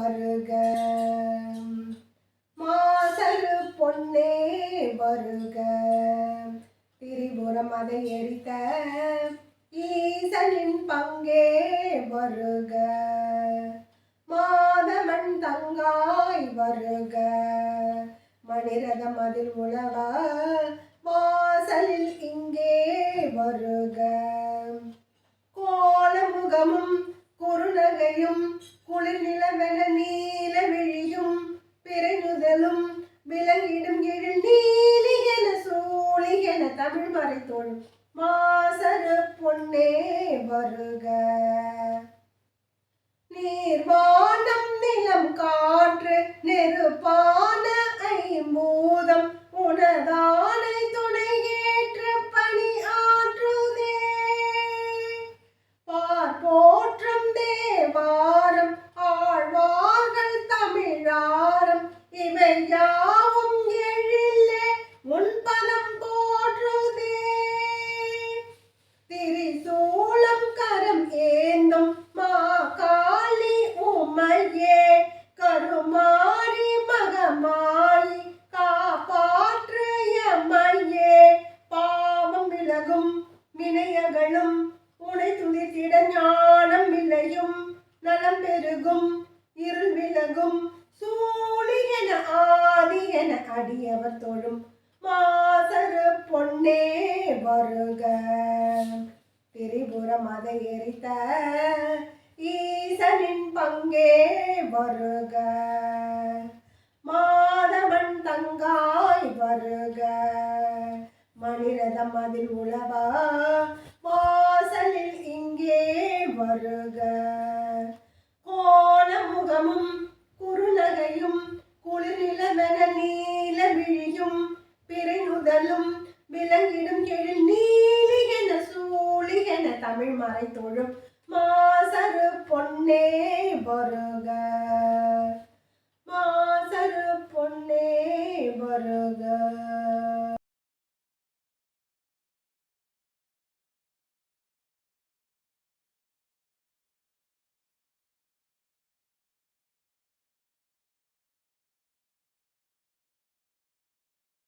வருக. மாசரு பொன்னே வருக. திரிபுரம் அதை எரித்த ஈசனின் பங்கே வருக. மாதவன் தங்காய் வருக. மணிரதம் அதில் உழவா தமிழ் மறைத்தோள் மாசரு பொன்னே வருக. நலம் பெருகும் இருள் விலகும் சூழி என அடியவர் தொழும். மாசரு பொன்னே வருக. திரிபுரம் அதை எரித்த ஈசனின் பங்கே வருக. மாதவன் தங்காய் வருக. மணிரதம் அதில் உழவா வாசலில் இங்கே வருக. பிறைநுதலும் விலங்கிடும் எழில் நீலி என தமிழ் மறை தொழும் மாசரு பொன்னே வருக.